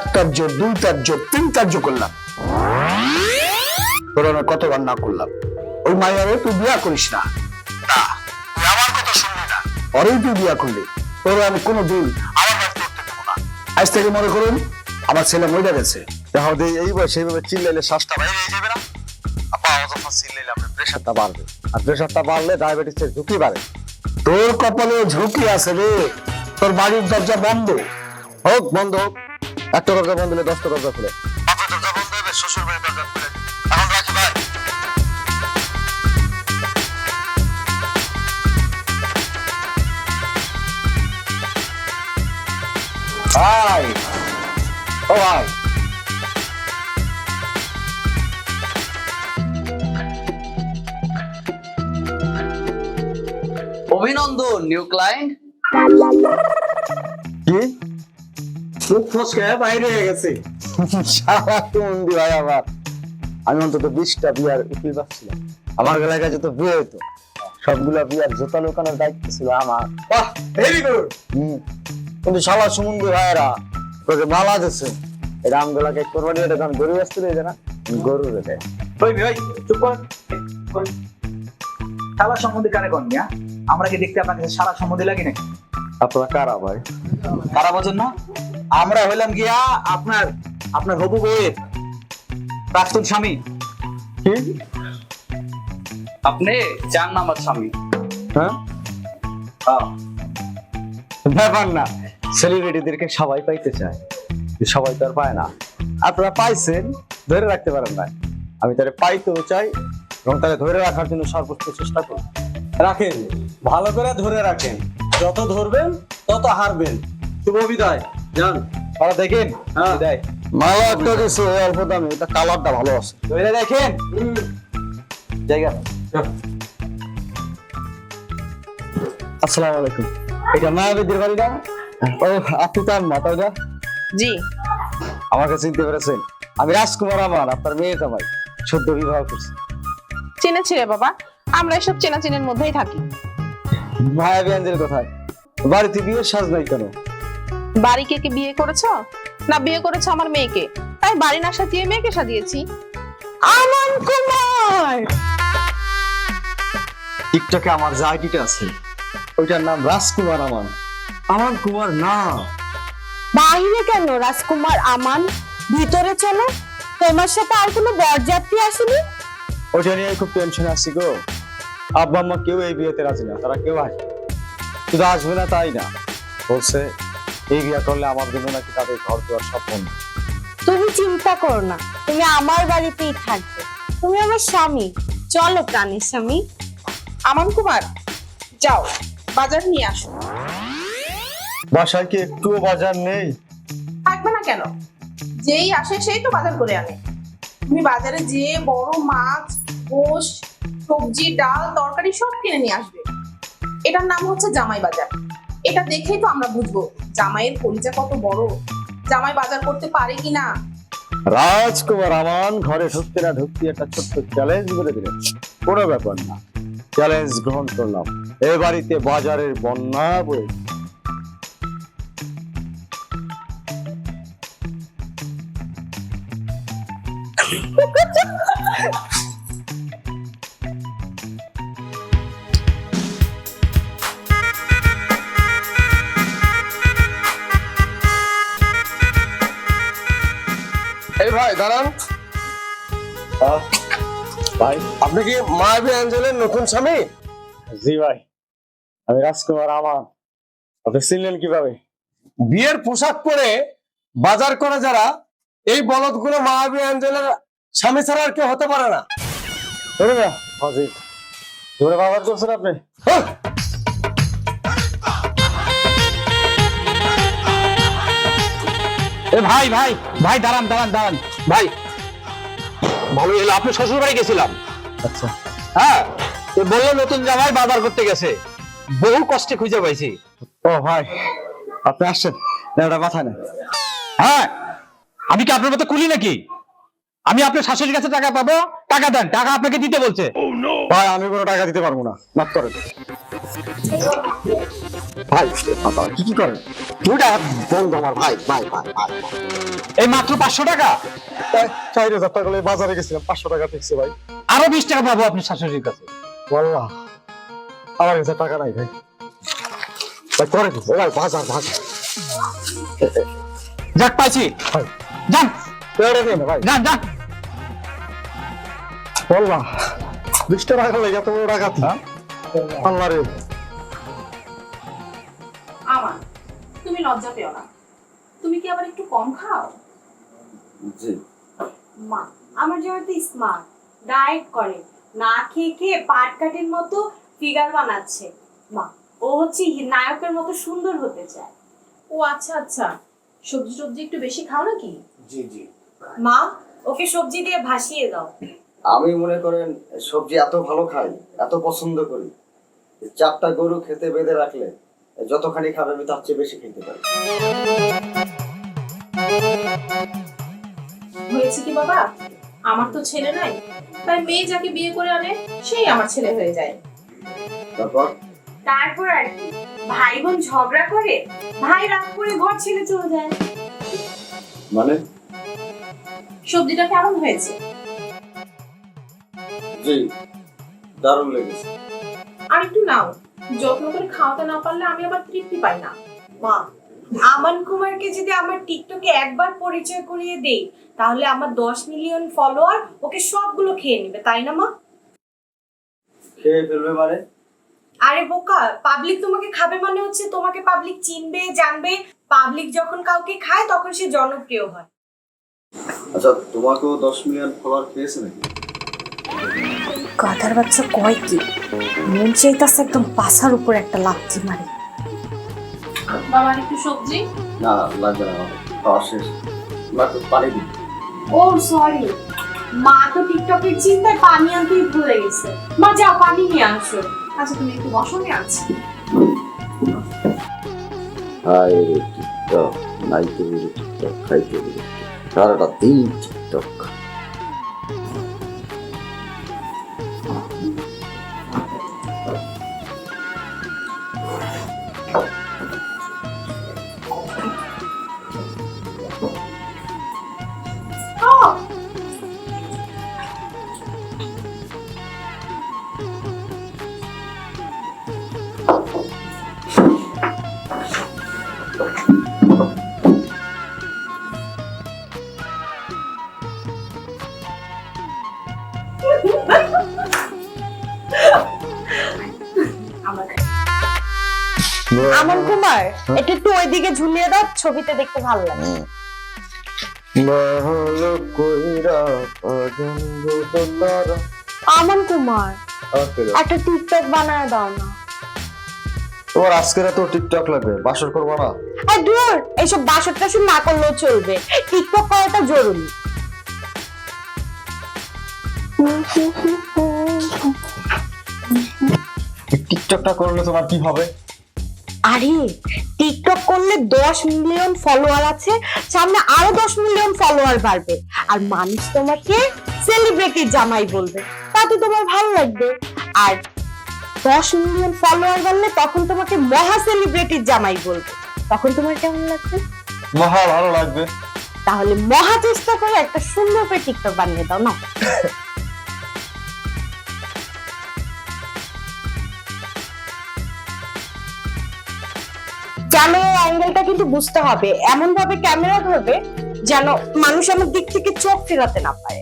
এক কার্য দুই কার্য তিন কার্য করলাম। তোর আমি কতবার না করলাম। ওই মাইয়ারে তুই বিয়া করিস না। না তুই আমার কথা শুনলি না। তুই বিয়া করলি। তোরে আমি কোনো দিন আমার বাড়িতে উঠতে না। আজ থেকে মনে করুন আমার ছেলে মরে গেছে। তাহলে এই বয়সে এইভাবে চিল্লাইলে শ্বাসটা বাইরে যাবে না। আপা অযথা চিল্লাইলে আপনার প্রেশারটা বাড়বে। আর প্রেশারটা বাড়লে ডায়াবেটিসের ঝুঁকি বাড়ে। তোর কপালে ঝুঁকি আছে রে। তোর বাড়ির দরজা বন্ধ। হোক বন্ধ হোক। একটা দরজা বন্ধ হলে দশটা দরজা খুলে দরজা বন্ধ হবে শ্বশুর বাড়ির দরজা খুলে। এখন রাখি ভাই ভাই ও ভাই অভিনন্দন নিউ ক্লায়েন্ট। কি? মুখ ফসকে বাইরে হয়ে গেছে। সারা মন্দি ভাই আমার। আমি অন্তত বিশটা বিয়ার উকিল পাচ্ছিলাম আমার গলায় কাছে তো বিয়ে হতো সবগুলা বিয়ার জোতা লোকানোর দায়িত্ব ছিল আমার। বাহ ভেরি গুড কিন্তু সুমন্দি ভাইয়েরা তোকে মালা এটা আমগুলাকে কোরবানি এটা কারণ গরু আসতে রয়েছে না গরু ওই ভাই চুপ কর। সারা সম্বন্ধে কানে কন আমরা কি দেখতে আপনার কাছে সারা সম্বন্ধে লাগে নাকি? আপনারা কারা ভাই? কারা বোঝেন না? আমরা হইলাম গিয়া আপনার আপনার হবু বউয়ের প্রাক্তন স্বামী। কি? আপনি চার নাম্বার স্বামী। হ্যাঁ। ব্যাপার না সেলিব্রিটিদেরকে সবাই পাইতে চায় সবাই তো আর পায় না। আপনারা পাইছেন ধরে রাখতে পারেন না আমি তারে পাইতেও চাই এবং তারে ধরে রাখার জন্য সর্বোচ্চ চেষ্টা করি। রাখেন ভালো করে ধরে রাখেন। যত ধরবেন তত হারবেন। শুভ বিদায়। যান তারা দেখেন? হ্যাঁ। দেয় মালা একটা দিছে অল্প দামে। এটা কালারটা ভালো আছে। ধরে দেখেন। জায়গা। আসসালামু আলাইকুম। এটা মায়াবীদের বাড়ি না ও আপনি তার মাতা না জি। আমাকে চিনতে পেরেছেন। আমি রাজকুমার আমার আপনার মেয়ে জামাই সদ্য বিবাহ করছি। চিনেছি রে বাবা। আমরা এসব চেনাচিনের মধ্যেই থাকি। মায়াবী আঞ্জের কোথায় বাড়িতে বিয়ের সাজ নাই কেন? বাড়িকে কি বিয়ে করেছ? না বিয়ে করেছ আমার মেয়েকে। তাই বাড়ি না সাজিয়ে মেয়েকে সাজিয়েছি। আমান কুমার! টিকটকে আমার যে আইডিটা আছে ওইটার নাম রাজকুমার আমান। আমান কুমার না। বাইরে কেন রাজকুমার আমান? ভিতরে চলো। তোমার সাথে আর কোনো বরযাত্রী আসেনি? ওইটা নিয়ে খুব টেনশন আসছি গো। আব্বা আম্মা কেউ এই বিয়েতে রাজি না তারা কেউ আসবে শুধু আসবে না তাই না? বলছে এই বিয়ে করলে আমার জন্য নাকি তাদের ঘর দেওয়ার সব বন্ধ। তুমি চিন্তা করো না তুমি আমার বাড়িতেই থাকবে। তুমি আমার স্বামী। চলো প্রাণের স্বামী। আমান কুমার যাও বাজার নিয়ে আসো। বাসায় কি একটুও বাজার নেই? থাকবে না কেন? যেই আসে সেই তো বাজার করে আনে। তুমি বাজারে যে বড় মাছ গোশ সবজি ডাল তরকারি সব কিনে নিয়ে আসবে। এটার নাম হচ্ছে জামাই বাজার। এটা দেখেই তো আমরা বুঝব জামাইয়ের পরিচয় কত বড়। জামাই বাজার করতে পারে কিনা রাজকুমার আমান ঘরে ঢুকতে না ঢুকতে একটা ছোট্ট চ্যালেঞ্জ করে দিলেন। কোনো ব্যাপার না চ্যালেঞ্জ গ্রহণ করলাম। এ বাড়িতে বাজারের বন্যা বয়ে ভাই দাঁড়ান। ভাই। আপনি কি মায়াবী অ্যাঞ্জেলের নতুন স্বামী? জি ভাই আমি রাজকুমার আমান। আপনি চিনলেন কীভাবে? বিয়ের পোশাক পরে বাজার করে যারা এই বলদগুলো মায়াবী অ্যাঞ্জেলের স্বামী ছাড়া আর কেউ হতে পারে না। ধরে না করছেন আপনি? হ্যাঁ। এ ভাই ভাই ভাই দাঁড়ান দাঁড়ান দাঁড়ান। ভাই ভালো হলো আপনি শ্বশুর বাড়ি গেছিলাম। আচ্ছা। হ্যাঁ তো বলল নতুন জামাই বাজার করতে গেছে। বহু কষ্টে খুঁজে পাইছি। ও ভাই আপনি আসছেন। না ওটা মাথা নেই। হ্যাঁ আমি কি আপনার মতো কুলি নাকি? আমি আপনার শাশুড়ির কাছে টাকা পাবো টাকা দেন টাকা আপনাকে দিতে বলছে। ভাই আমি কোনো টাকা দিতে পারব না। মাফ করেন। ভাই বাবা, কি কি করেন? দুটা বন্ধু আমার ভাই ভাই ভাই ভাই। এই মাত্র পাঁচশো টাকা? চার হাজার টাকা বাজারে গেছিলাম পাঁচশো টাকা ঠিকছে ভাই। আরও বিশ টাকা পাবো আপনার শাশুড়ির কাছে। বললা আমার কাছে টাকা নাই ভাই। ভাই করে দিন ভাই বাজার বাজার। যাক পাইছি। ভাই। যান। ভাই। যান যান। বললা বিশ টাকা লেগে এত বড় ডাকাতি। আল্লাহ রে আমার তুমি লজ্জা পেও না। তুমি কি আবার একটু কম খাও? মা আমার স্মার্ট ডায়েট করে না খেয়ে খেয়ে পাট কাটের মতো ফিগার বানাচ্ছে। মা ও হচ্ছে নায়কের মতো সুন্দর হতে চায়। ও আচ্ছা আচ্ছা সবজি টবজি একটু বেশি খাও নাকি? জি জি। মা ওকে সবজি দিয়ে ভাসিয়ে দাও। আমি মনে করেন সবজি এত ভালো খাই এত পছন্দ করি। চারটা গরু খেতে বেঁধে রাখলে যতখানি খাবে আমি তার চেয়ে বেশি খেতে পারি। হয়েছে কি বাবা? আমার তো ছেলে নাই তাই মেয়ে যাকে বিয়ে করে আনে সেই আমার ছেলে হয়ে যায়। তারপর? তারপর আর কি ভাই বোন ঝগড়া করে ভাই রাগ করে ঘর ছেড়ে চলে যায়। মানে? সবজিটা কেমন হয়েছে? জি দারুণ লেগেছে। আর একটু নাও। যত্ন করে খাওয়াতে না পারলে আমি আবার তৃপ্তি পাই না। মা আমান কুমারকে যদি আমার টিকটকে একবার পরিচয় করিয়ে দেই তাহলে আমার দশ মিলিয়ন ফলোয়ার ওকে সবগুলো খেয়ে নেবে তাই না মা? খেয়ে ফেলবে মানে? আরে বোকা পাবলিক তোমাকে খাবে মানে হচ্ছে তোমাকে পাবলিক চিনবে জানবে। পাবলিক যখন কাউকে খায় তখন সে জনপ্রিয় হয়। আচ্ছা তোমাকেও দশ মিলিয়ন ফলোয়ার খেয়েছে নাকি? গাধার বাচ্চা কয় কি? মন চাইতাছে একদম পাশার উপর একটা লাফজি মারে। বাবা আর একটু সবজি? না লাগবে না খাওয়া শেষ। লাগবে পানি দিন। ও সরি। মা তো টিকটকের চিন্তায় পানি আনতেই ভুলে গেছে। মা যাও পানি নিয়ে আসো। আচ্ছা তুমি একটু বসো আনছি। হাই রে টিকটক। নাইতে টিকটক খাইতে সারাটা দিন টিকটক। আমান কুমার এটা একটু ওইদিকে ঝুলিয়ে দাও ছবিতে দেখতে ভালো লাগে। আমান কুমার একটা টিকটক বানায় দাও না। তোমার আজকে তো টিকটক লাগবে বাসর করব না। আর দূর এইসব বাসর টাসর না করলেও চলবে। টিকটক করাটা জরুরি। টিকটকটা করলে তোমার কি হবে? আরে টিকটক করলে দশ মিলিয়ন ফলোয়ার আছে সামনে আরও দশ মিলিয়ন ফলোয়ার বাড়বে। আর মানুষ তোমাকে সেলিব্রিটি জামাই বলবে তাতে তোমার ভালো লাগবে। আর দশ মিলিয়ন ফলোয়ার বাড়লে তখন তোমাকে মহা সেলিব্রিটির জামাই বলবে। তখন তোমার কেমন লাগবে? মহা ভালো লাগবে। তাহলে মহা চেষ্টা করে একটা সুন্দর করে টিকটক বানিয়ে দাও না? ক্যামেরার অ্যাঙ্গেলটা কিন্তু বুঝতে হবে। এমন ভাবে ক্যামেরা ধরবে যেন মানুষ আমার দিক থেকে চোখ ফেরাতে না পারে।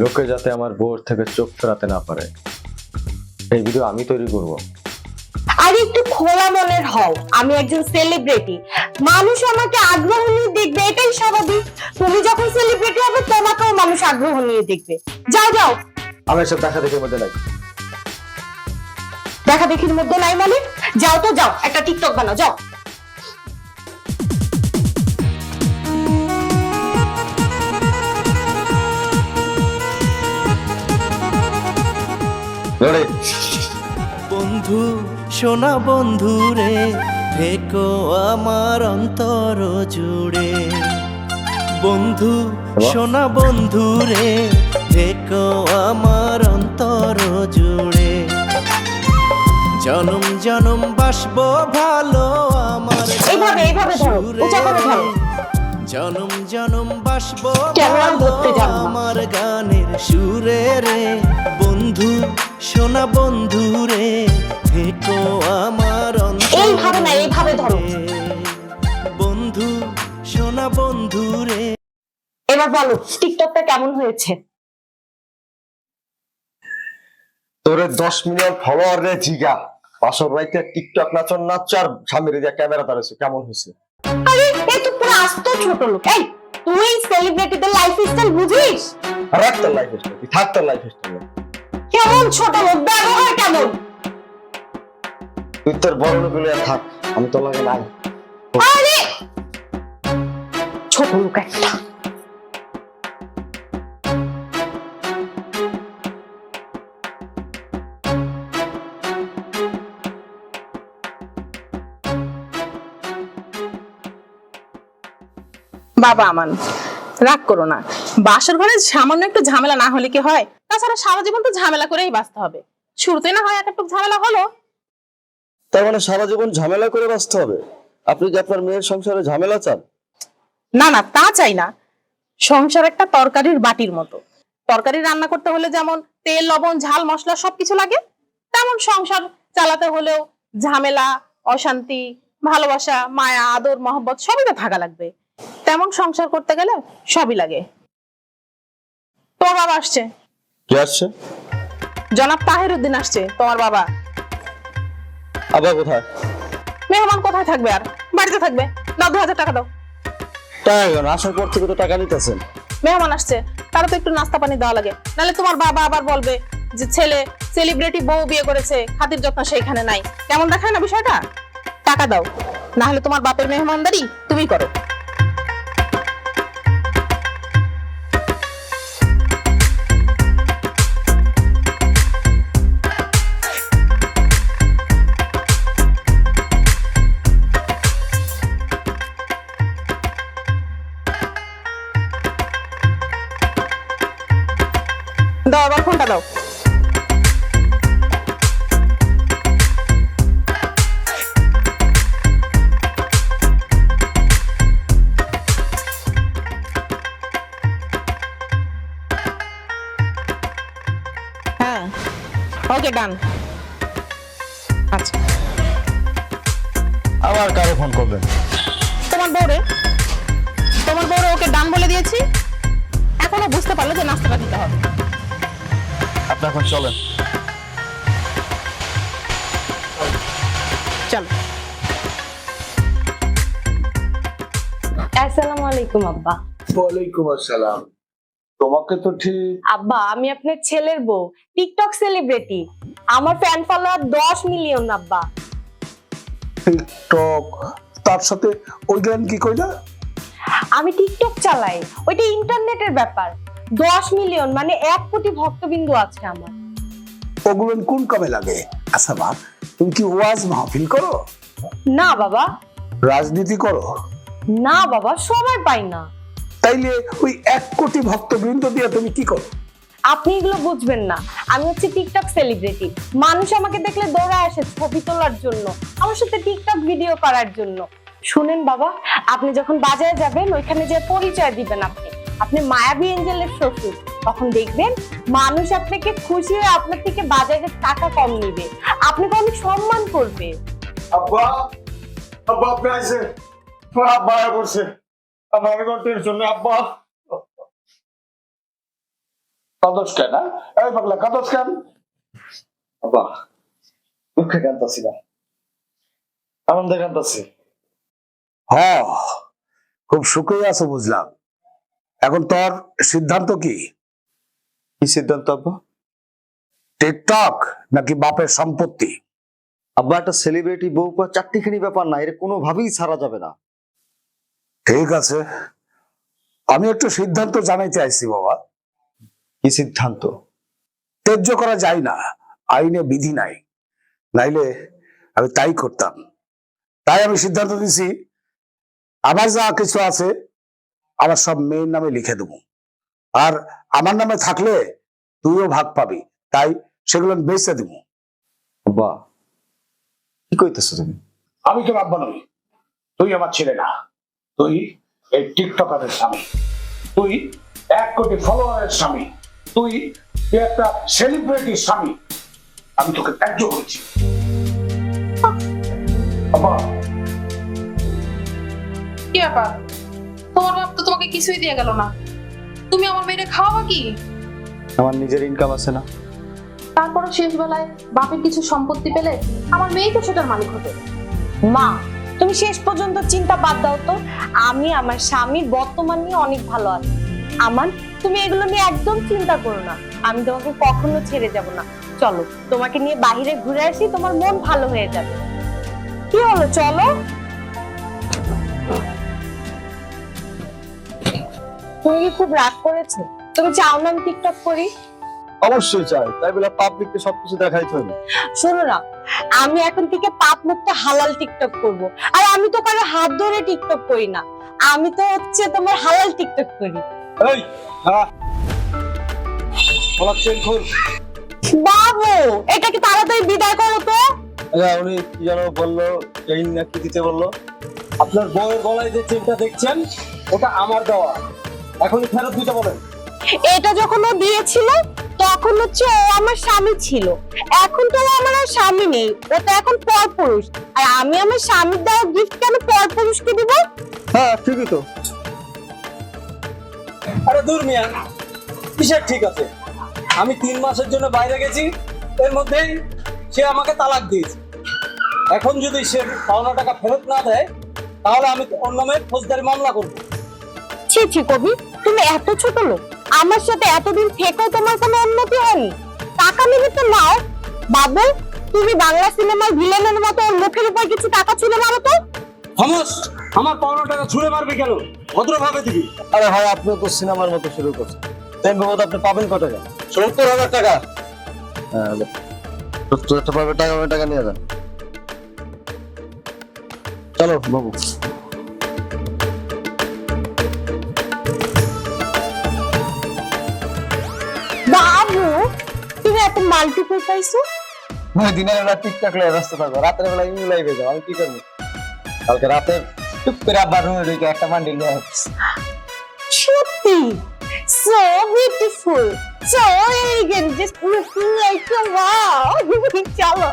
লোকে যাতে আমার বোর থেকে চোখ ফেরাতে না পারে। এই ভিডিও আমি তৈরি করব। আর একটু খোলা মনের হও। আমি একজন সেলিব্রিটি মানুষ আমাকে আগ্রহ নিয়ে দেখবে এটাই স্বাভাবিক। তুমি যখন সেলিব্রিটি হবে তোমাকেও মানুষ আগ্রহ নিয়ে দেখবে। যাও যাও। আমি এসব দেখা দেখে মধ্যে নাই। দেখা দেখির মধ্যে নাই মানে? যাও তো যাও একটা টিকটক বানাও যাও। বন্ধু সোনা বন্ধু রে থেকো আমার অন্তর জুড়ে। বন্ধু সোনা বন্ধু রে থেকো আমার অন্তর জুড়ে। জনম জনম বাসবো ভালো আমার এইভাবে, এইভাবে ধরো, উঁচা করে ধরো। জনম জনম বাসবো ভালো। আমার গানের সুরে রে বন্ধু সোনা বন্ধু রে থেকো আমার অন্তরে এইভাবে না, এইভাবে ধরো। বন্ধু সোনা বন্ধু রে এবার বলো টিকটকটা কেমন হয়েছে তোরে দশ মিলিয়ন ফলোয়ার রে জিগা। বাসর রাইতে টিকটক নাচন নাচ আর স্বামীর দিয়ে ক্যামেরা ধরেছে কেমন হয়েছে? আরে এ তো পুরো আস্ত ছোট লোক। এই তুই সেলিব্রিটিদের লাইফ স্টাইল বুঝিস? রাখ তোর লাইফ স্টাইল থাক তোর লাইফ স্টাইল কেমন ছোট লোক ব্যবহার কেমন? তুই তোর বড় লোক হলে থাক আমি তোর লাগে নাই। আরে! ছোট লোক একটা। বাবা আমান রাগ করো না। বাসর ঘরে সামান্য একটু ঝামেলা না হলে কি হয়? তাছাড়া সারা জীবন তো ঝামেলা করেই বাঁচতে হবে। শুরুতে না হয় এক একটু ঝামেলা হলো। তার মানে সারা জীবন ঝামেলা করে বাঁচতে হবে? আপনি যে আপনার মেয়ের সংসারে ঝামেলা চান? না না তা চাই না। সংসার একটা তরকারির বাটির মতো। তরকারি রান্না করতে হলে যেমন তেল লবণ ঝাল মশলা সবকিছু লাগে তেমন সংসার চালাতে হলেও ঝামেলা অশান্তি ভালোবাসা মায়া আদর মহব্বত সবই তো থাকা লাগবে। তেমন সংসার করতে গেলে সবই লাগে। তোমার বাবা আসছে। কি আসছে? জনাব তাহির উদ্দিন আসছে তোমার বাবা। আবার কোথায়? মেহমান কোথায় থাকবে আর? বাড়িতে থাকবে। দাও দু হাজার টাকা দাও। টাকা কেন? আসার পর থেকে তো টাকা নিতেছেন। মেহমান আসছে তারা তো একটু নাস্তা পানি দেওয়া লাগে। নাহলে তোমার বাবা আবার বলবে যে ছেলে সেলিব্রিটি বউ বিয়ে করেছে খাতির যত্ন সেইখানে নাই। কেমন দেখায় না বিষয়টা? টাকা দাও। না হলে তোমার বাপের মেহমানদারি তুমি করো। চলো। আসসালামু আলাইকুম আব্বা। ওয়ালাইকুম আসসালাম। তোমাকে তো ঠিক আব্বা আমি আপনার ছেলের বউ টিকটক সেলিব্রিটি আমার ফ্যান ফলোয়ার দশ মিলিয়ন আব্বা। টিকটক তার সাথে ওই গান কি কইলা আমি টিকটক চালাই। ওইটা ইন্টারনেটের ব্যাপার। দশ মিলিয়ন মানে এক কোটি ভক্তবিন্দু আছে আমার। ওগুলো কোন কামে লাগে? আচ্ছা মা তুমি কি ওয়াজ মাহফিল করো? না বাবা। রাজনীতি করো? না বাবা সময় পাই না। তাইলে ওই এক কোটি ভক্তবৃন্দ দিয়ে তুমি কি করো? আপনি এগুলো বুঝবেন না। আমি হচ্ছে টিকটক সেলিব্রিটি মানুষ আমাকে দেখলে দৌড়ায় আসে ছবি তোলার জন্য আমার সাথে টিকটক ভিডিও করার জন্য। শুনেন বাবা আপনি যখন বাজারে যাবেন ওইখানে যে পরিচয় দিবেন আপনি। আপনি মায়াবী এঞ্জেলের শ্বশুর। তখন দেখবেন মানুষ আপনাকে খুশি হয়ে আপনার থেকে বাজারে টাকা কম নিবে। আপনাকে অনেক সম্মান করবে। আব্বা আব্বা আপনি আইছে আব্বা করছে আমার কোনো টেনশন নেই আব্বা। কাদস কেন হ্যাঁ? এই পাগলা কাদস কেন? আব্বা দুঃখে কান্দাছি না। আনন্দে কান্দাছি হ্যাঁ খুব সুখেই আছো বুঝলাম। এখন তোর সিদ্ধান্ত কি? কি সিদ্ধান্ত আব্বা? টিকটক নাকি বাপের সম্পত্তি? আব্বা একটা সেলিব্রিটি বউ পা চারটিখানি ব্যাপার না এর কোনোভাবেই ছাড়া যাবে না। ঠিক আছে। আমি একটু সিদ্ধান্ত জানাইতে আইছি বাবা। কি সিদ্ধান্ত? ত্যায্য করা যায় না আইনে বিধি নাই। নাইলে আমি তাই করতাম। তাই আমি সিদ্ধান্ত দিছি আমার যা কিছু আছে আমার সব মেয়ের নামে লিখে দেবো। আর আমার নামে থাকলে তুইও ভাগ পাবি। তাই সেগুলো আমি বেচে দেবো। আব্বা কি কইতেছো তুমি? আমি তোর আব্বা নই। তুই আমার ছেলে না। তুই এই টিকটকারের স্বামী। তুই এক কোটি ফলোয়ারের স্বামী। তুই তুই একটা সেলিব্রিটির স্বামী। আমি তোকে ত্যায্য করেছি। বাবা কি ব্যাপার? তোমার বাপ তো তোমাকে কিছুই দিয়ে গেল না। তুমি আমার মেয়েরে খাওয়াবা কি? আমার নিজের ইনকাম আছে না। তারপরে শেষ বেলায় বাপের কিছু সম্পত্তি পেলে আমার মেয়েই তো সেটার মালিক হতো। মা তুমি শেষ পর্যন্ত চিন্তা বাদ দাও তো। আমি আমার স্বামীর বর্তমান নিয়ে অনেক ভালো আছি। আমার তুমি এগুলো নিয়ে একদম চিন্তা করো না। আমি তোমাকে কখনো ছেড়ে যাব না। চলো তোমাকে নিয়ে বাইরে ঘুরে আসি তোমার মন ভালো হয়ে যাবে। কি হলো চলো? তুমি কি খুব রাগ করেছ? তুমি চাও না আমি টিকটক করি? অবশ্যই চাই। তাই বলে পাবলিককে সবকিছু দেখাইতে হবে। শোনো না আমি এখন থেকে পাপ মুক্ত হালাল টিকটক করব। আর আমি তো কারও হাত ধরে টিকটক করি না। আমি তো হচ্ছে তোমার হালাল টিকটক করি। এই হ্যাঁ বলা চেন খুল। বাবু এটাকে তাড়াতাড়ি বিদায় করো তো? আচ্ছা উনি কি যেন বলল চেইন না কি দিতে বলল। আপনার বউয়ের গলায় যে চেনটা দেখছেন ওটা আমার দেওয়া। এখনই ফেরত দিতে বলেন। এটা যখন ও দিয়েছিল তখন হচ্ছে ও আমার স্বামী ছিল। এখন তো আমার আর স্বামী নেই। ও তো এখন পরপুরুষ। আর আমি আমার স্বামীর দেওয়া গিফট কেন পরপুরুষকে দিব? হ্যাঁ ঠিকই তো। আরে দূর মিয়া কিসের ঠিক আছে? আমি তিন মাসের জন্য বাইরে গেছি এর মধ্যেই সে আমাকে তালাক দিয়েছে। এখন যদি সে পাওনা টাকা ফেরত না দেয় তাহলে আমি ওর নামে ফৌজদারি মামলা করব। ছি ছি কবি। তুমি এত ছোট লোক আমার সাথে এতদিন থেকেও তোমার কোনো উন্নতি হয়নি। টাকা নেবে তো নাও। বাবু তুমি বাংলা সিনেমার ভিলেনের মতো ওর মুখের উপর কিছু টাকা ছিল মারো তো। হামস আমার পাওনা টাকা ছুঁড়ে মারবে কেন? ভদ্রভাবে দিবি। আরে হয় আপনিও তো সিনেমার মতো শুরু করছেন। তাই বাবদ আপনি পাবেন কত টাকা? সত্তর হাজার টাকা। হ্যাঁ সত্তর হাজার পাবে টাকা টাকা নিয়ে যান। চলো বাবু। তুমি এত মাল্টিপল পাইছো? মানে দিনের বেলা টিকটক লাগে ব্যস্ত থাকব রাতের বেলা ইউ লাইভে যাও আমি কি করব? কালকে রাতে টুক করে আব্বার রুমে ঢুকে একটা মান্ডিল নিয়ে আসছি। সত্যি? So beautiful so elegant just looking like a wow চলো।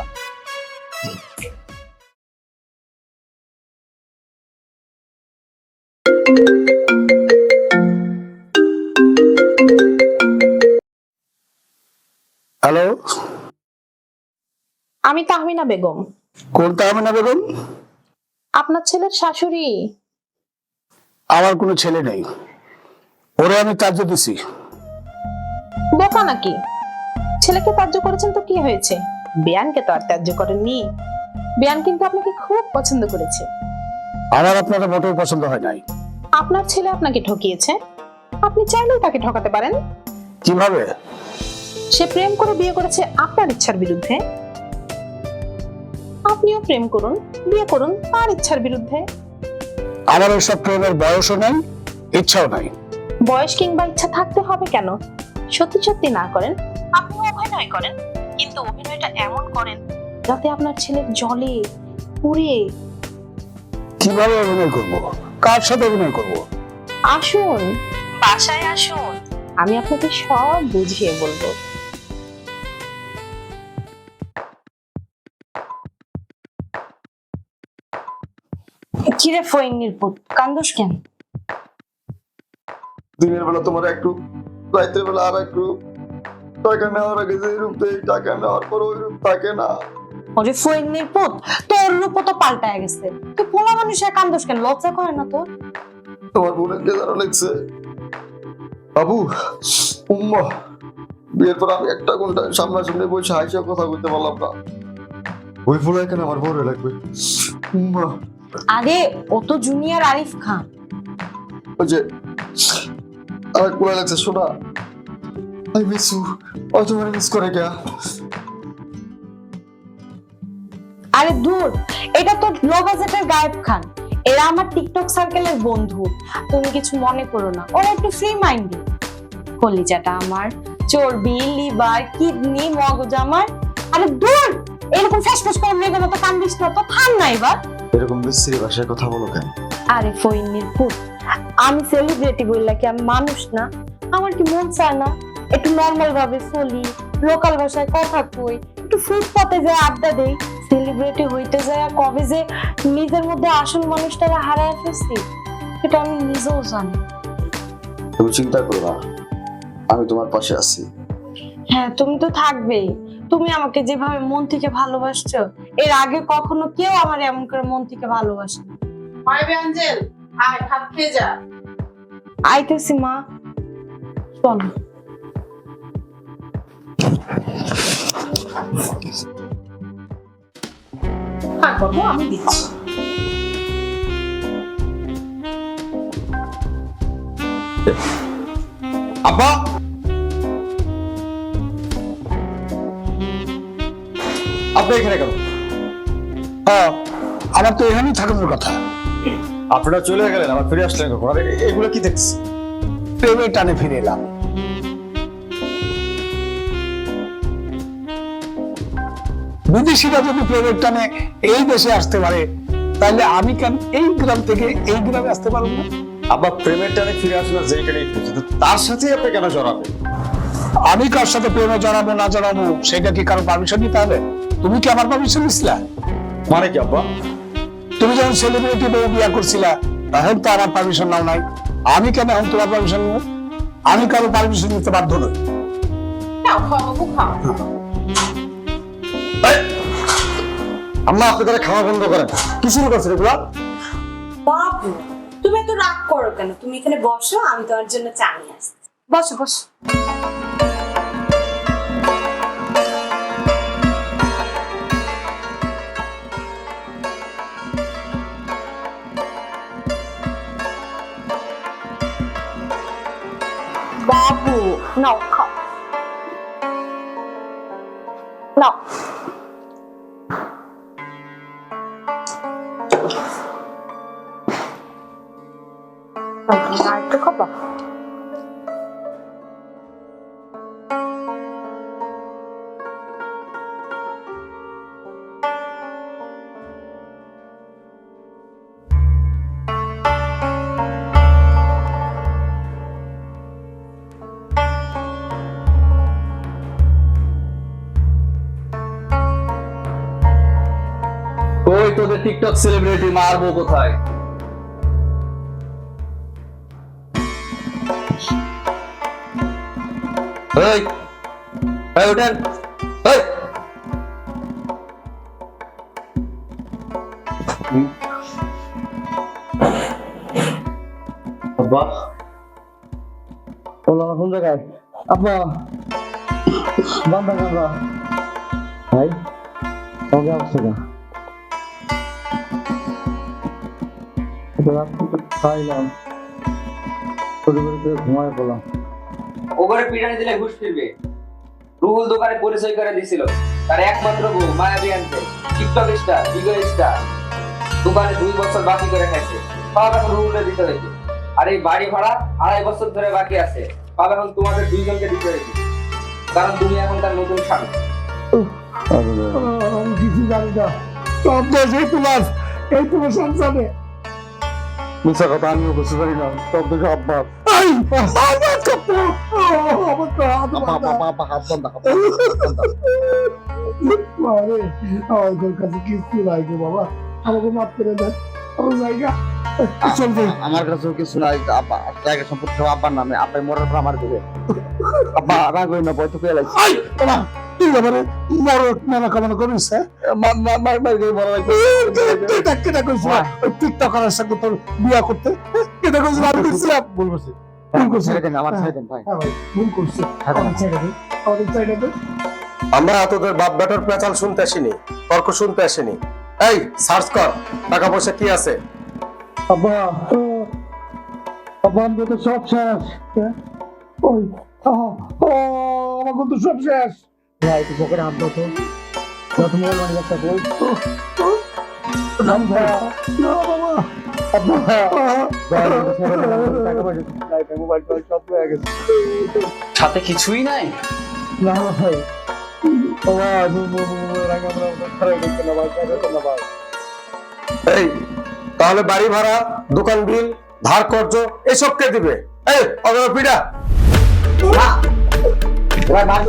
হ্যালো আমি তাহমিনা বেগম। কোন তাহমিনা বেগম? আপনার ছেলের শাশুড়ি। আমার কোনো ছেলে নেই। ওরে আমি ত্যায্য দিছি। বোকা নাকি? ছেলেকে ত্যায্য করেছেন তো কি হয়েছে? বেয়ানকে তো আর ত্যায্য করেননি। বেয়ান কিন্তু আপনাকে খুব পছন্দ করেছে। আমার আপনারা মোটেও পছন্দ হয় নাই। আপনার ছেলে আপনাকে ঠকিয়েছে। আপনি চাইলেও তাকে ঠকাতে পারেন। কীভাবে? সে প্রেম করে বিয়ে করেছে আপনার ইচ্ছার বিরুদ্ধে? আপনিও প্রেম করুন বিয়ে করুন তার ইচ্ছার বিরুদ্ধে। আমার ওইসব প্রেমের বয়সও নাই ইচ্ছাও নাই। বয়স কিংবা ইচ্ছা থাকতে হবে কেন? সত্যি সত্যি না করেন আপনি অভিনয় করেন কিন্তু অভিনয়টা এমন করেন যাতে আপনার ছেলের জলে পুড়ে। কীভাবে অভিনয় করব? কার সাথে অভিনয় করব? আসুন বাসায় আসুন আমি আপনাকে সব বুঝিয়ে বলব। কিরে ফইনির পুত কান্দোস কেন? দিনের বেলা তোমার একটু রাতের বেলা আর একটু টাকা নেওয়ার আগে যে রূপ দেয় টাকা নেওয়ার পর ওই রূপ থাকে না। ওরে ফইনির পুত তোর রূপ তো পাল্টায় গেছে। তুই পোলা মানুষের কান্দোস কেন? লজ্জা করে না তোর? তোমার বোনের কেদারও লাগছে? বাবু উম্মা বিয়ের পর আমি একটা ঘণ্টা সামনাসামনি বসে হাইসা কথা বলতে পারলাম না। ওই ফুল এখানে আমার বড় লাগবে? উম্মা আরে ও তো জুনিয়র আরিফ খান। ওই যে কুলা লাগছে শোনা। আই মিস ইউ ও তোমার মিস করে গেয়া আরে দূর। এটা তো লো বাজেটের গায়েব খান। এরা আমার টিকটক সার্কেলের বন্ধু। তুমি কিছু মনে করো না। ওরা একটু ফ্রি মাইন্ডেড কলিজাটা আমার চর্বি লিভার কিডনি মগজ আমার। আরে দূর! এরকম ফ্যাস ফ্যাস করে মেঘের মতো কান্দিস না তো থাম না এবার। এরকম বিশ্রী ভাষায় কথা বলো কেন? আরে ফইনির পুত আমি সেলিব্রিটি বললা কি আমি মানুষ না? আমার কি মন চায় না? একটু নর্মাল ভাবে চলি লোকাল ভাষায় কথা কই একটু ফুটপাতে যায় আড্ডা দেই সেলিব্রিটি হইতে যায় কবে যে নিজের মধ্যে আসল মানুষটারা হারায় ফেলছি এটা আমি নিজেও জানি। তুমি চিন্তা করো না আমি তোমার পাশে আছি। হ্যাঁ তুমি তো থাকবেই। তুমি আমাকে যেভাবে মন থেকে ভালোবাসছো এর আগে কখনো কেউ আমার এমন করে মন থেকে ভালোবাসে মাই ব্যাঞ্জেল আয় ভাত খেয়ে যা। আইতেছি মা। চলো। বাবু আমি দিচ্ছি আব্বা আপনি এখানে কেন? হ্যাঁ আমার তো এখানেই থাকানোর কথা। আপনারা চলে গেলেন আবার ফিরে আসলেন কখন? এগুলো কি দেখছি? প্রেমের টানে ফিরে এলাম। বিদেশিরা যদি প্রেমের টানে এই দেশে আসতে পারে তাহলে আমি কেন এই গ্রাম থেকে এই গ্রামে আসতে পারব না? আব্বা প্রেমের টানে ফিরে আসলে যেইখানেই ফিরেছে তার সাথে আপনি কেন জড়াবেন? আমি কার সাথে প্রেমে জড়াবো না জড়াবো সেটা কি কারও পারমিশন নিতে হবে? তুমি কি আমার পারমিশন দিছিলা মানে কি আব্বা? তুমি যখন সেলিব্রিটি বউ বিয়া করছিলা তখন তো আমার পারমিশন নাও নাই। আমি কেন এখন তোমার পারমিশন নেব? আমি কারও পারমিশন নিতে বাধ্য নই? আম্মা আপনি তাহলে খাওয়া বন্ধ করেন। কি শুরু করছেন এগুলো? বাবু তুমি এত রাগ করো কেন? তুমি এখানে বসো আমি তোমার জন্য চা নিয়ে আসছি। বসো বসো। বাবু নাও খাও নাও আর একটু টিকটক সেলিব্রিটি মারবো কোথায়? এই এই ওঠেন এই। আব্বা ওলা কোন জায়গায়? আব্বা। বান্দা কামরা ভাই। কবে আসছে না খাইলাম। পরিবারে ঘুমায় পড়লাম। ওগরে পিটানি দিলে ঘুষ ফিরবে। রুহুল দোকানে পরিচয় করে দিছিল। তার একমাত্র বউ মায়াবী আনতে টিকটক স্টার বিগো স্টার দোকানে দুই বছর বাকি করে খাইছে। সব এখন রুহুলে দিতে হয়েছে আর এই বাড়ি ভাড়া আড়াই বছর ধরে বাকি আছে। সব এখন তোমাদের দুইজনকে দিতে হয়েছে কারণ তুমি এখন তার নতুন স্বামী। আমি কিছু জানি না। সব দোষ এই তোমার। এই তোমার সংসারে। মিশা কথা আমিও বুঝতে পারি না। সব দেখে আব্বা আমার কাছে কিস্তি নাই বাবা। আমাকে মাফ করে দেন। আমার জায়গা। আমার কাছেও কিছু নাই। জায়গা সম্পত্তি আব্বার নামে। আব্বাই মরার পর আমার দেবে আব্বা রাগ হই না বই তো পেয়ে লাগছে বড় মেলা কামনা? কেটা কেটা ওই সাথে তোর বিয়া করতে কেটা আমি ভুল করছি। আমার হ্যাঁ তোদের বাপ বেটার পেঁচাল শুনতে আসিনি তর্ক শুনতে আসিনি। এই সার্চ কর টাকা পয়সা কি আছে? আব্বা আব্বা তো সব শেষ হ্যাঁ? ওই আমার কিন্তু সব শেষ। ভাই তুই পকেটে হাত দাও তো যত মোবাইল মানি একটা বই হয়ে সাথে কিছুই নাই না ভাই এই তাহলে বাড়ি ভাড়া দোকান বিল ধার কর্জ এসব কে দিবে। এই ধন্যবাদ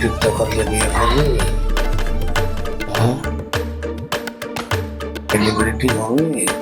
পিড়া করলে বিয়ে করবে সেলিব্রিটি হবে